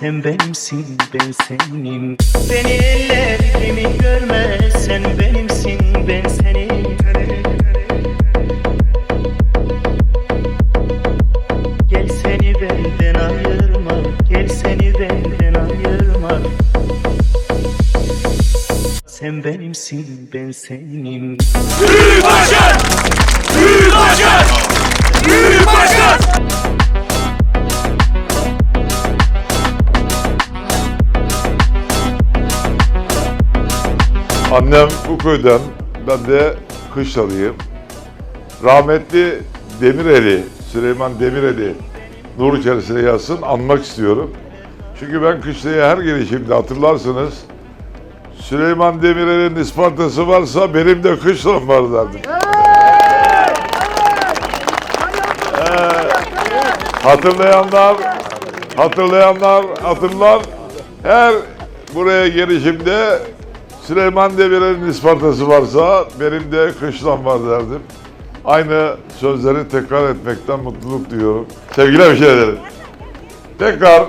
Sen benimsin ben senin Beni ellerimi görme Sen benimsin ben senin Gel seni benden ayırma Gel seni benden ayırma Sen benimsin ben senin Büyük başkan! Büyük başkan! Büyük başkan! Annem bu köyden, ben de Kışlalıyım. Rahmetli Demireli, Süleyman Demireli nur içerisine yazsın, anmak istiyorum. Çünkü ben Kışla'ya her gelişimde hatırlarsınız, Süleyman Demirel'in Isparta'sı varsa benim de Kışla'm var derdim. Hatırlayanlar, hatırlayanlar hatırlar. Her buraya gelişimde Süleyman Demirel'in Isparta'sı varsa benim de Kışlam var derdim. Aynı sözleri tekrar etmekten mutluluk duyuyorum. Sevgili hemşehrilerim, tekrar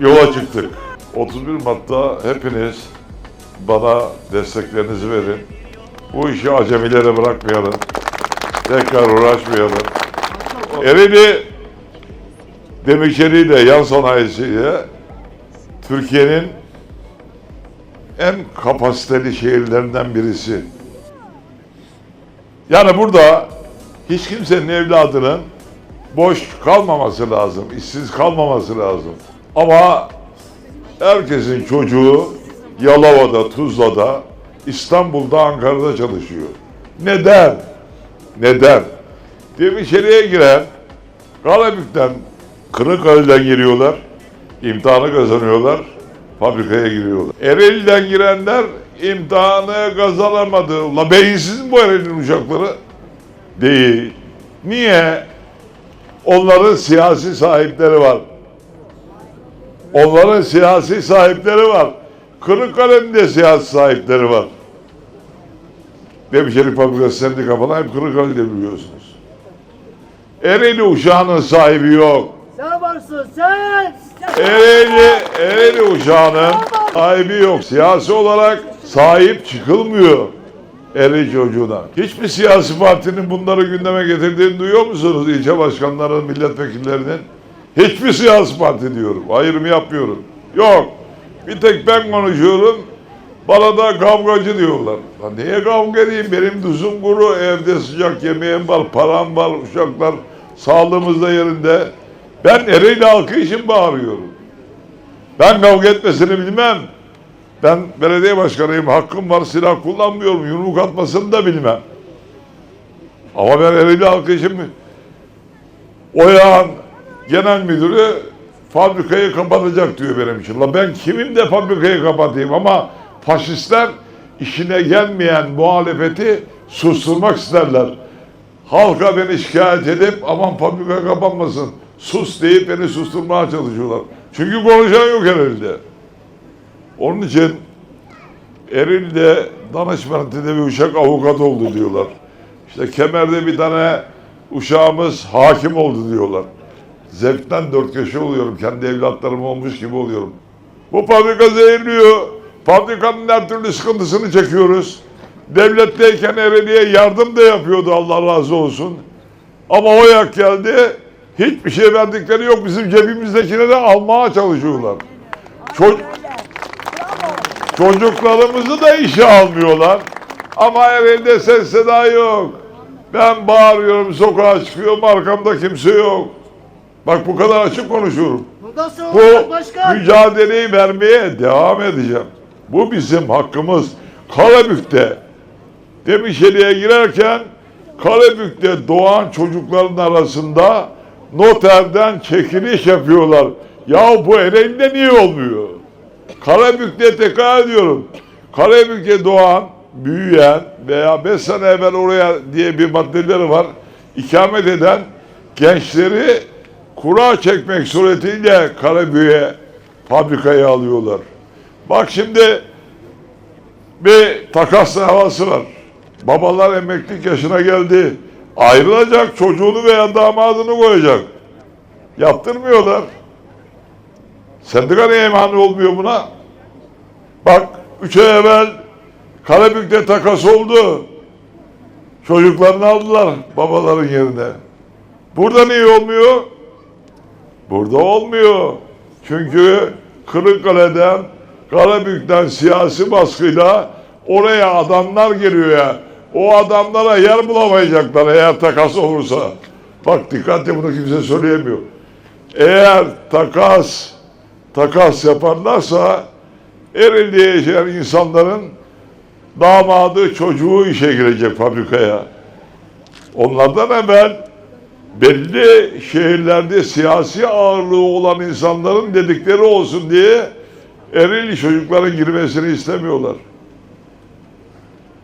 yola çıktık. 31 Mart'ta hepiniz bana desteklerinizi verin. Bu işi acemilere bırakmayalım. Tekrar uğraşmayalım. Ereğli Demirçeli'yle, yan sanayisiyle Türkiye'nin en kapasiteli şehirlerinden birisi. Yani burada hiç kimsenin evladının boş kalmaması lazım, işsiz kalmaması lazım. Ama herkesin çocuğu Yalova'da, Tuzla'da, İstanbul'da, Ankara'da çalışıyor. Neden? Neden? Demirçeli'ye giren Karabük'ten, Kırıkkale'den giriyorlar, imtihanı kazanıyorlar, fabrikaya giriyorlar. Ereğli'den girenler imtihanı kazanamadı. La beyinsiz mi bu Ereğli'nin uçakları? Değil. Niye? Onların siyasi sahipleri var. Onların siyasi sahipleri var. Kırıkkale'nin siyasi sahipleri var. Demirçelik Fabrikası Sendika falan hep Kırıkkale'de biliyorsunuz. Ereğli uçağının sahibi yok. Sen varsın sen. Ereğli, Ereğli uçağının sahibi yok. Siyasi olarak sahip çıkılmıyor Ereğli çocuğuna. Hiçbir siyasi partinin bunları gündeme getirdiğini duyuyor musunuz? İlçe başkanlarının, milletvekillerinin. Hiçbir siyasi parti diyorum. Ayrımı yapmıyorum. Yok. Bir tek ben konuşuyorum. Bana da kavgacı diyorlar. Lan niye kavga edeyim? Benim tuzum kuru, evde sıcak yemeğim var, param var, uşaklar sağlığımız da yerinde. Ben Ereğli halkı için bağırıyorum. Ben kavga etmesini bilmem. Ben belediye başkanıyım, hakkım var, silah kullanmıyorum, yumruk atmasını da bilmem. Ama ben Ereğli halkı için mi? Oyağın genel müdürü fabrikayı kapatacak diyor benim için. La ben kimim de fabrikayı kapatayım ama faşistler işine gelmeyen muhalefeti susturmak isterler. Halka beni şikayet edip aman fabrika kapanmasın sus deyip beni susturmaya çalışıyorlar. Çünkü konuşan yok Ereğli'de. Onun için Ereğli'de danışmanlıkta bir uşak avukat oldu diyorlar. İşte Kemer'de bir tane uşağımız hakim oldu diyorlar. Zevkten dört köşe oluyorum. Kendi evlatlarım olmuş gibi oluyorum. Bu fabrika zehirliyor. Fabrikanın her türlü sıkıntısını çekiyoruz. Devletteyken Ereğli'ye yardım da yapıyordu Allah razı olsun. Ama o yak geldi. Hiçbir şey verdikleri yok. Bizim cebimizdekine de almaya çalışıyorlar. Ço- çocuklarımızı da işe almıyorlar. Ama Ereğli'de ses seda yok. Ben bağırıyorum, sokağa çıkıyorum, arkamda kimse yok. Bak bu kadar açık konuşuyorum. Bu mücadeleyi vermeye devam edeceğim. Bu bizim hakkımız. Karabük'te Demişeli'ye girerken Karabük'te doğan çocukların arasında noterden çekiliş yapıyorlar. Ya bu Ereğli'de niye olmuyor? Karabük'te tekrar ediyorum. Karabük'te doğan, büyüyen veya 5 sene evvel oraya diye bir maddeleri var. ikamet eden gençleri kura çekmek suretiyle Karabük'e fabrikaya alıyorlar. Bak şimdi bir takas havası var. Babalar emeklilik yaşına geldi. Ayrılacak çocuğunu veya damadını koyacak. Yaptırmıyorlar. Sendika niye mani olmuyor buna? Bak üç ay evvel Karabük'te takas oldu. Çocuklarını aldılar babaların yerine. Burada niye olmuyor? Burada olmuyor. Çünkü Kırıkkale'den, Karabük'ten siyasi baskıyla oraya adamlar geliyor ya. O adamlara yer bulamayacaklar eğer takas olursa. Bak dikkatli bunu kimse söyleyemiyor. Eğer takas takas yaparlarsa Eril'de yaşayan insanların damadı çocuğu işe girecek fabrikaya. Onlardan evvel belli şehirlerde siyasi ağırlığı olan insanların dedikleri olsun diye eril çocukların girmesini istemiyorlar.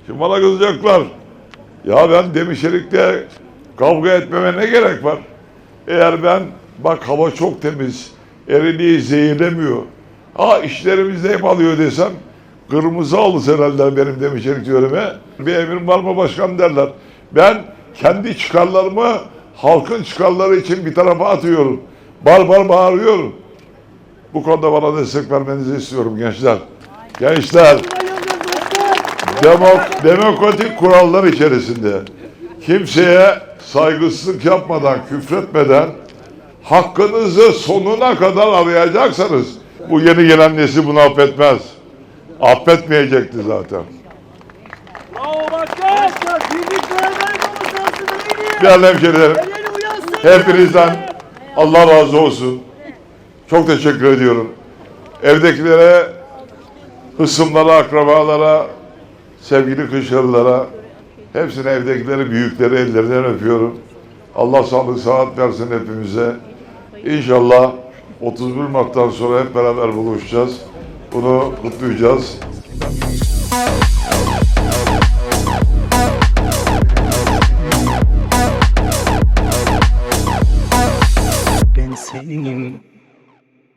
Şimdi bana kızacaklar. Ya ben Demişelik'te kavga etmeme ne gerek var? Eğer ben bak hava çok temiz, eriliği zehirlemiyor. Ha işlerimizde hep alıyor desem kırmızı aldı herhalde benim Demişelik diyorime. Bir emrim var mı başkan derler. Ben kendi çıkarlarımı halkın çıkarları için bir tarafa atıyorum. Bar bar bağırıyorum. Bu konuda bana destek vermenizi istiyorum gençler. Gençler demok, demokratik kurallar içerisinde kimseye saygısızlık yapmadan, küfretmeden hakkınızı sonuna kadar arayacaksanız bu yeni gelen nesil bunu affetmez. Affetmeyecekti zaten. Öyle. Değerli uyansın. hepinizden Allah razı olsun. Çok teşekkür ediyorum. Evdekilere, hısımlara, akrabalara, sevgili kışlarlara, hepsine evdekileri, büyükleri ellerinden öpüyorum. Allah sağlık, sıhhat versin hepimize. İnşallah 31 Mart'tan sonra hep beraber buluşacağız. Bunu kutlayacağız.